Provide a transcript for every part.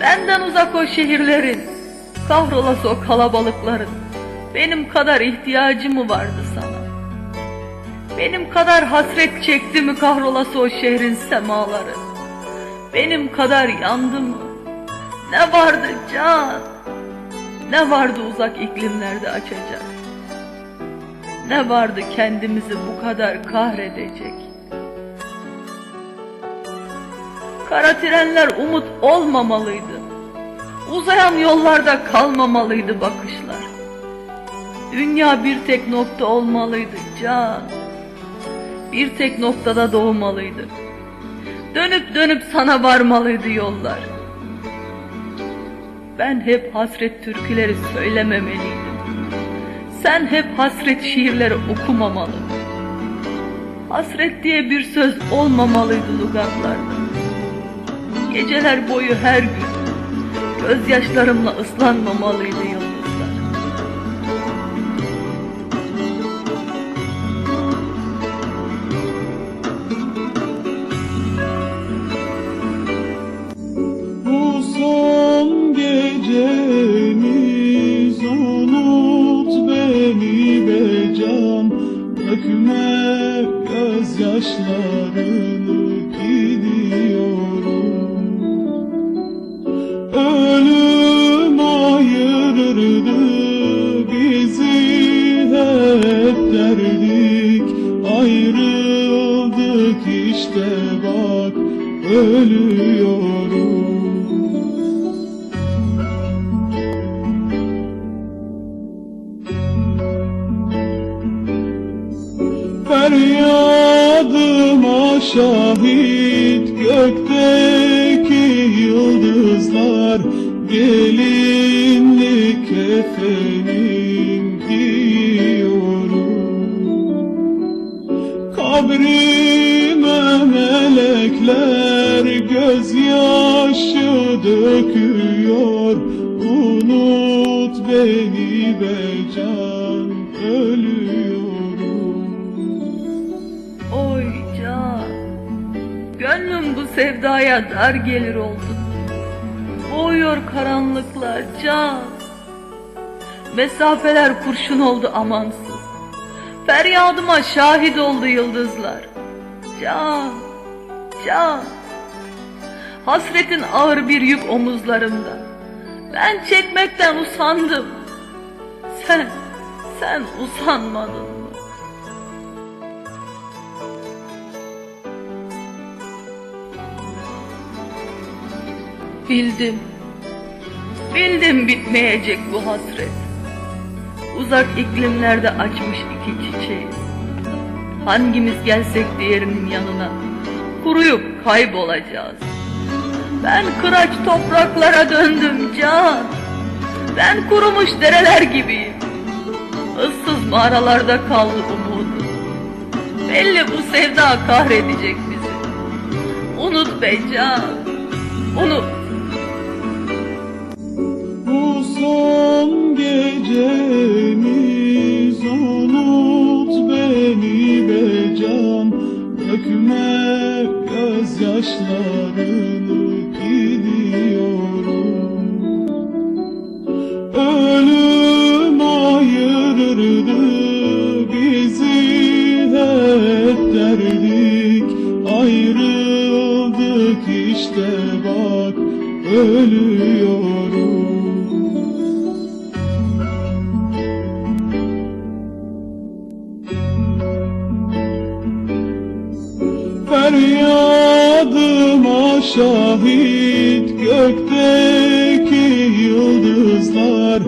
benden uzak o şehirlerin, kahrolası o kalabalıkların, benim kadar ihtiyacı mı vardı sana? Benim kadar hasret çekti mi kahrolası o şehrin semaları? Benim kadar yandı mı? Ne vardı can? Ne vardı uzak iklimlerde açacak? Ne vardı kendimizi bu kadar kahredecek? Kara trenler umut olmamalıydı. Uzayan yollarda kalmamalıydı bakışlar. Dünya bir tek nokta olmalıydı can. Bir tek noktada doğmalıydı. Dönüp dönüp sana varmalıydı yollar. Ben hep hasret türküleri söylememeliydim. Sen hep hasret şiirleri okumamalı. Hasret diye bir söz olmamalıydı lugatlarda. Geceler boyu her gün gözyaşlarımla ıslanmamalıydı yıldızlar. Bu son gecemiz unut beni be can Dökme gözyaşlarını ayırırdı bizi hep derdik. Ayrıldık işte bak ölüyorum Feryadıma şahit gökteki yıldızlar Gelinlik kefenim giyiyorum Kabrime melekler gözyaşı döküyor Unut beni be can ölüyorum Oy can, gönlüm bu sevdaya dar gelir oldu. Boğuyor karanlıklar can. Mesafeler kurşun oldu amansız. Feryadıma şahit oldu yıldızlar. Can, can. Hasretin ağır bir yük omuzlarımda. Ben çekmekten usandım. Sen, sen usanmadın? Bildim. Bildim bitmeyecek bu hasret. Uzak iklimlerde açmış iki çiçeğiz. Hangimiz gelsek diğerinin yanına kuruyup kaybolacağız. Ben kıraç topraklara döndüm can. Ben kurumuş dereler gibiyim. Issız mağaralarda kaldı umudum. Belli bu sevda kahredecek bizi. Unut be can. Unut. Bu son gecemiz unut beni be can. Dökme gözyaşlarını gidiyorum. Ölüm ayırırdı bizi hep derdik. Ayrıldık işte bak ölüyorum şahit gökteki yıldızlar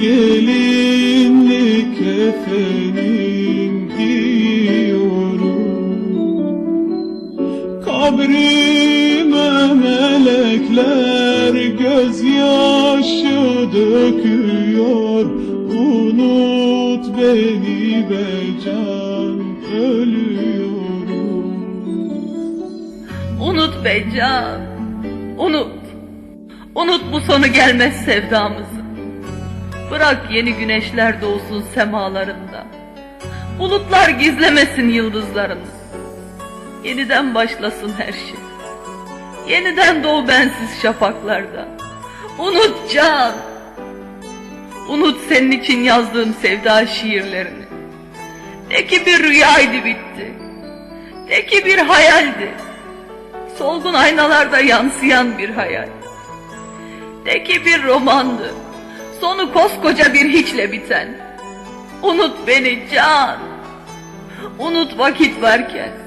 Gelinlik kefenim giyiyorum Kabrime melekler gözyaşı döküyor. Unut beni be can be can, unut. Unut bu sonu gelmez sevdamızı. Bırak yeni güneşler doğsun semalarında. Bulutlar gizlemesin yıldızlarını. Yeniden başlasın her şey. Yeniden doğ bensiz şafaklarda. Unut can. Unut senin için yazdığım sevda şiirlerini. De ki bir rüyaydı bitti. De ki bir hayaldi. Solgun aynalarda yansıyan bir hayal. De ki bir romandı. Sonu koskoca bir hiçle biten. Unut beni can. Unut vakit varken.